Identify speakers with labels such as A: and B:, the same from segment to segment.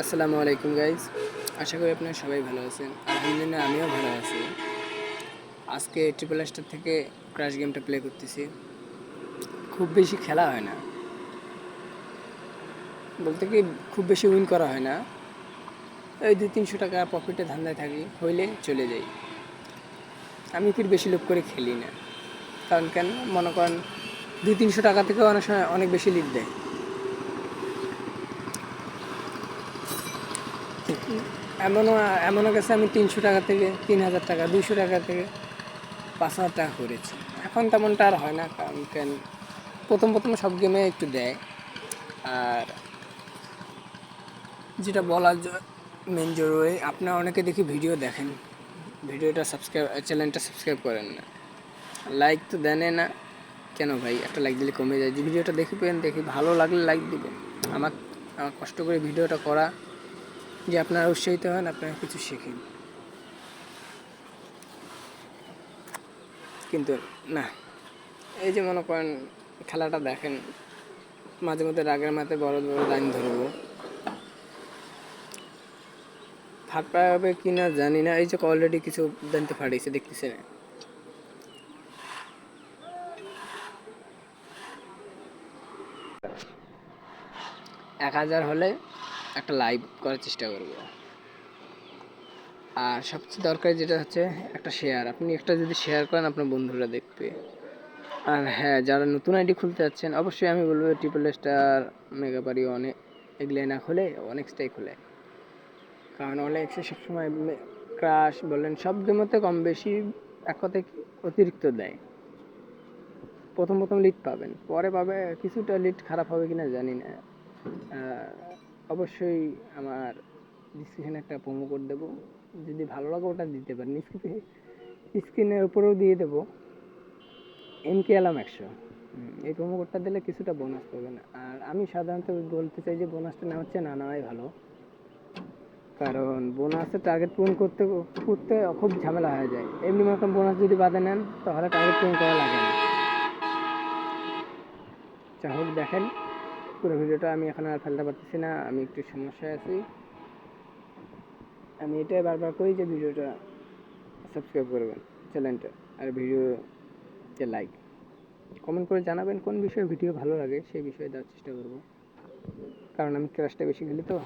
A: আসসালামু আলাইকুম গাইজ আশা করি আপনারা সবাই ভালো আছেন। আলহামদুলিল্লাহ, আমিও ভালো আছি। আজকে ট্রিপল স্টার থেকে ক্রাশ গেমটা প্লে করতেছি। খুব বেশি খেলা হয় না। বলতে কি, খুব বেশি উইন করা হয় না। ওই দুই তিনশো টাকা প্রফিটে ধান্দায় থাকি, হইলে চলে যাই। আমি কি বেশি লোভ করে খেলি না। কারণ কেন? মনে করেন, দুই তিনশো টাকা থেকেও অনেক সময় অনেক বেশি লিড দেয়। এমনও এমনও গেছে আমি তিনশো টাকা থেকে তিন হাজার টাকা দুশো টাকা থেকে পাঁচ হাজার টাকা করেছি। এখন তেমনটা আর হয় না, কারণ কেন? প্রথম প্রথম সব গেমে একটু দেয়। আর যেটা বলার মেন জরুরি, আপনারা অনেকে দেখি ভিডিও দেখেন। ভিডিওটা সাবস্ক্রাইব চ্যানেলটা সাবস্ক্রাইব করেন না। লাইক তো দেনে না। কেন ভাই? একটা লাইক দিলে কমে যায়। যে ভিডিওটা দেখি পেন দেখি ভালো লাগলে লাইক দিবেন। আমার কষ্ট করে ভিডিওটা করা যে আপনারা উৎসাহিত হন, আপনারা কিছু শেখেন। কিন্তু না, এই যে মনে করেন খেলাটা দেখেন, মাঝে মধ্যে রাগের মাথায় বড় বড় লাইন ধরবো। ফাট পাবে কি না জানি না, এই যে অলরেডি কিছু জানতে ফাটিয়েছে দেখতেছে না এক হাজার হলে একটা লাইভ করার চেষ্টা করব। আর সবচেয়ে দরকারি যেটা হচ্ছে, একটা শেয়ার আপনি একটা যদি শেয়ার করেন, আপনার বন্ধুরা দেখবে। আর হ্যাঁ যারা নতুন আইডি খুলতে যাচ্ছেন, অবশ্যই আমি বলব ট্রিপল স্টার মেগা মেগাপারি অনেক এগুলো না খুলে অনেকটাই খুলে। কারণ অনেক্সে সবসময় ক্রাশ বলেন, সব গেমতে কম বেশি এক কথায় অতিরিক্ত দেয়। প্রথম প্রথম লিড পাবেন, পরে পাবে, কিছুটা লিড খারাপ হবে কিনা জানি না। অবশ্যই আমার ডিসক্রিপশনে একটা প্রোমো কোড দেবো। যদি ভালো লাগে ওটা দিতে পারেন। স্ক্রিনে স্ক্রিনের উপরেও দিয়ে দেবো। এম কে এলাম একশো। এই প্রোমো কোডটা দিলে কিছুটা বোনাস পাবেন। আর আমি সাধারণত বলতে চাই যে বোনাসটা না হচ্ছে না, নেওয়াই ভালো। কারণ বোনাসের টার্গেট পূরণ করতে করতে খুব ঝামেলা হয়ে যায়। এমনি মতো বোনাস যদি বাদে নেন, তাহলে টার্গেট পূরণ করা লাগে না। যা হোক, দেখেন। পুরো ভিডিওটা আমি এখন আর ফেলতে পারতেছি না, আমি একটু সমস্যায় আছি। আমি এটাই বারবার করি যে ভিডিওটা সাবস্ক্রাইব করবেন চ্যানেলটা আর ভিডিওতে লাইক কমেন্ট করে জানাবেন কোন বিষয়ে ভিডিও ভালো লাগে, সেই বিষয়ে দেওয়ার চেষ্টা করব। কারণ আমি ক্রাশটা বেশি খেলি তো।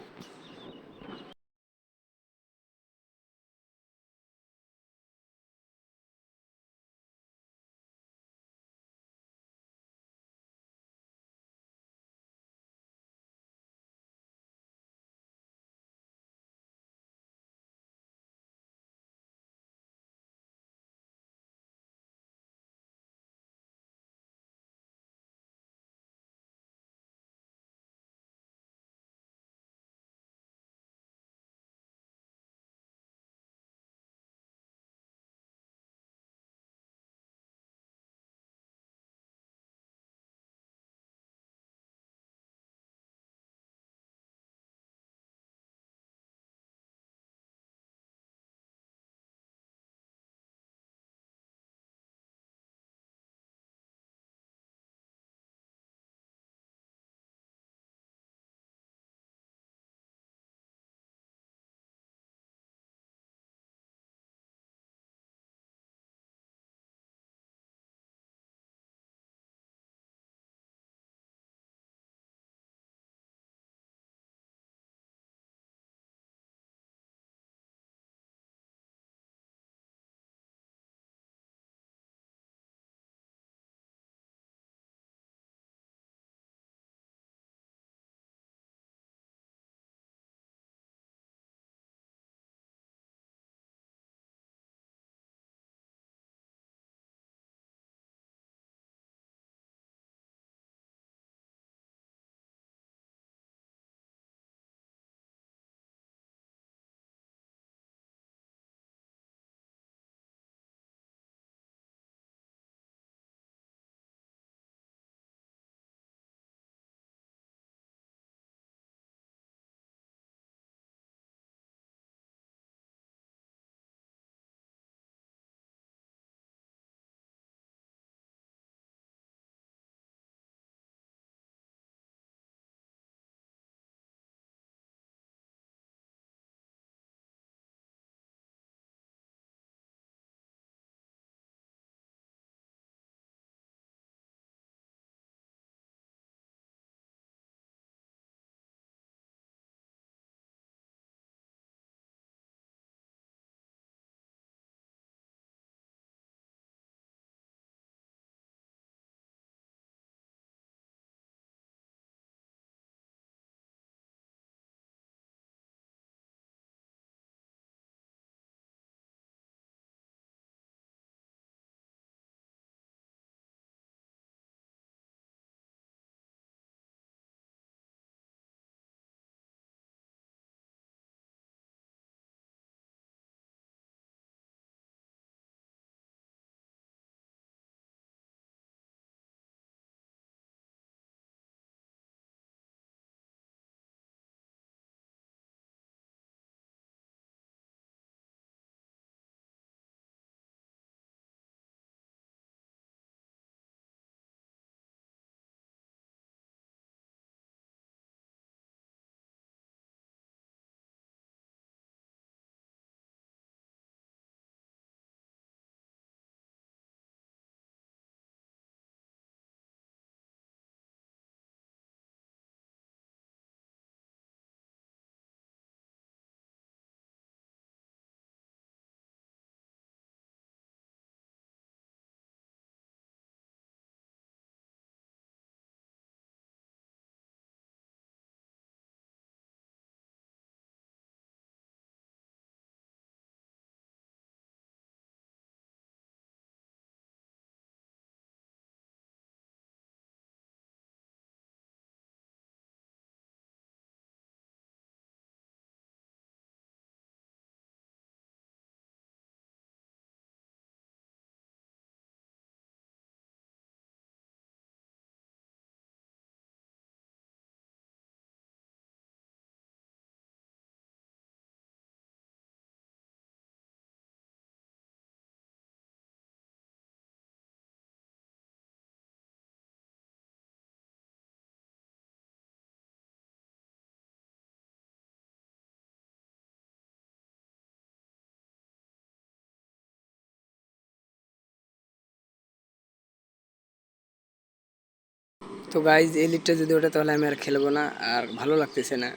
A: তো গাইজ এই লিটটা যদি ওটা, তাহলে আমি আর খেলব না, আর ভালো লাগতেছে না।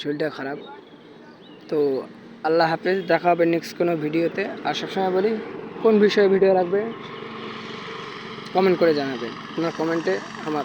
A: শরীরটা খারাপ। তো আল্লাহ হাফেজ, দেখা হবে নেক্সট কোনো ভিডিওতে। আর সবসময় বলি, কোন বিষয়ে ভিডিও রাখবে কমেন্ট করে জানাবেন। আপনার কমেন্টে আমার